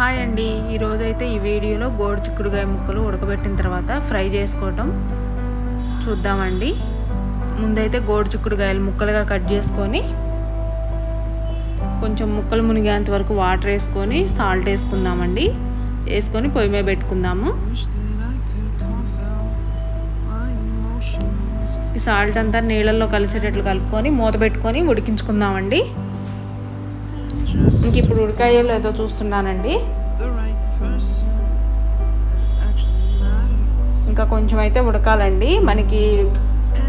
Hi అండి. ఈరోజు అయితే ఈ వీడియోలో గోడు చిక్కుడుగాయ ముక్కలు ఉడకబెట్టిన తర్వాత ఫ్రై చేసుకోవటం చూద్దామండి. ముందైతే గోడు చిక్కుడుగాయలు ముక్కలుగా కట్ చేసుకొని కొంచెం ముక్కలు మునిగేంత వరకు వాటర్ వేసుకొని సాల్ట్ వేసుకుందామండి. వేసుకొని పొయ్యి మీద పెట్టుకుందాము. ఈ సాల్ట్ అంతా నీళ్ళల్లో కలిసేటట్లు కలుపుకొని మూత పెట్టుకొని ఉడికించుకుందామండి. ఇంక ఇప్పుడు ఉడికాయో లేదో చూస్తున్నానండి. ఇంకా కొంచెం అయితే ఉడకాలండి. మనకి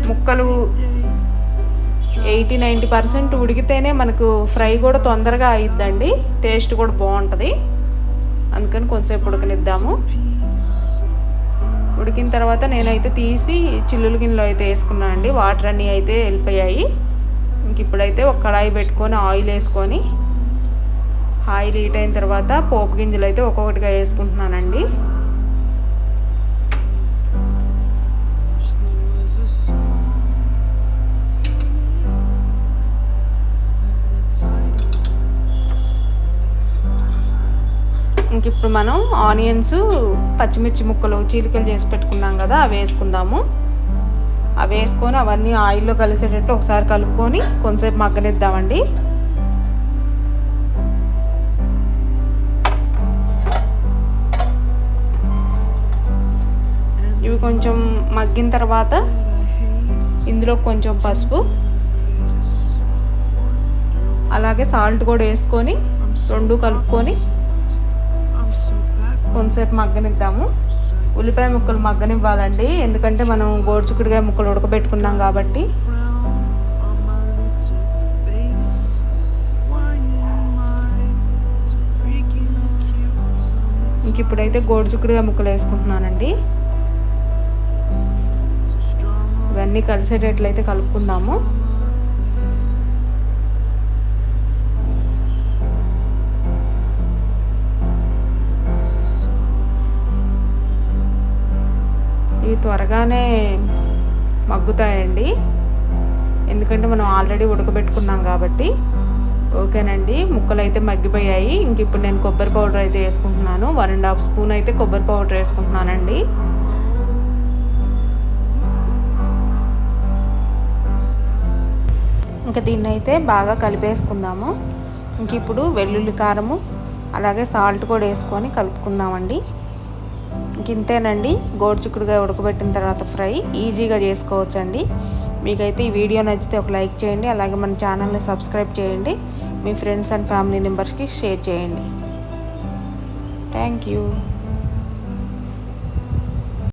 ముక్కలు ఎయిటీ నైంటీ పర్సెంట్ ఉడికితేనే మనకు ఫ్రై కూడా తొందరగా అయిద్దండి. టేస్ట్ కూడా బాగుంటుంది. అందుకని కొంచెంసేపు ఉడకనిద్దాము. ఉడికిన తర్వాత నేనైతే తీసి చిల్లుల గిన్నెలో అయితే వేసుకున్నాను అండి. వాటర్ అన్నీ అయితే వెళ్ళిపోయాయి. ఇంక ఇప్పుడైతే ఒక కడాయి పెట్టుకొని ఆయిల్ వేసుకొని ఆయిల్ హీట్ అయిన తర్వాత పోపు గింజలు అయితే ఒక్కొక్కటిగా వేసుకుంటున్నానండి. ఇంక ఇప్పుడు మనం ఆనియన్స్ పచ్చిమిర్చి ముక్కలు చీలికలు చేసి పెట్టుకున్నాం కదా అవి వేసుకుందాము. అవి వేసుకొని అవన్నీ ఆయిల్లో కలిసేటట్టు ఒకసారి కలుపుకొని కొంతసేపు మగ్గనిద్దామండి. కొంచెం మగ్గిన తర్వాత ఇందులో కొంచెం పసుపు అలాగే సాల్ట్ కూడా వేసుకొని రెండు కలుపుకొని కొంతసేపు మగ్గనిద్దాము. ఉల్లిపాయ ముక్కలు మగ్గనివ్వాలండి ఎందుకంటే మనం గోడుచుకుడికాయ ముక్కలు ఉడకబెట్టుకున్నాం కాబట్టి. ఇంక ఇప్పుడైతే గోడుచుకుడికాయ ముక్కలు వేసుకుంటున్నానండి. అన్నీ కలిసేటట్లయితే కలుపుకుందాము. ఇవి త్వరగానే మగ్గుతాయండి. ఎందుకంటే మనం ఆల్రెడీ ఉడకబెట్టుకున్నాం కాబట్టి. ఓకేనండి ముక్కలు అయితే మగ్గిపోయాయి. ఇంక ఇప్పుడు నేను కొబ్బరి పౌడర్ అయితే వేసుకుంటున్నాను. వన్ అండ్ హాఫ్ స్పూన్ అయితే కొబ్బరి పౌడర్ వేసుకుంటున్నానండి. ఇంకా దీన్ని అయితే బాగా కలిపేసుకుందాము. ఇంక ఇప్పుడు వెల్లుల్లి కారము అలాగే సాల్ట్ కూడా వేసుకొని కలుపుకుందామండి. ఇంక ఇంతేనండి. గోడుచుక్కుడుగా ఉడకబెట్టిన తర్వాత ఫ్రై ఈజీగా చేసుకోవచ్చండి. మీకైతే ఈ వీడియో నచ్చితే ఒక లైక్ చేయండి అలాగే మన ఛానల్ని సబ్స్క్రైబ్ చేయండి. మీ ఫ్రెండ్స్ అండ్ ఫ్యామిలీ మెంబర్స్కి షేర్ చేయండి. Thank you.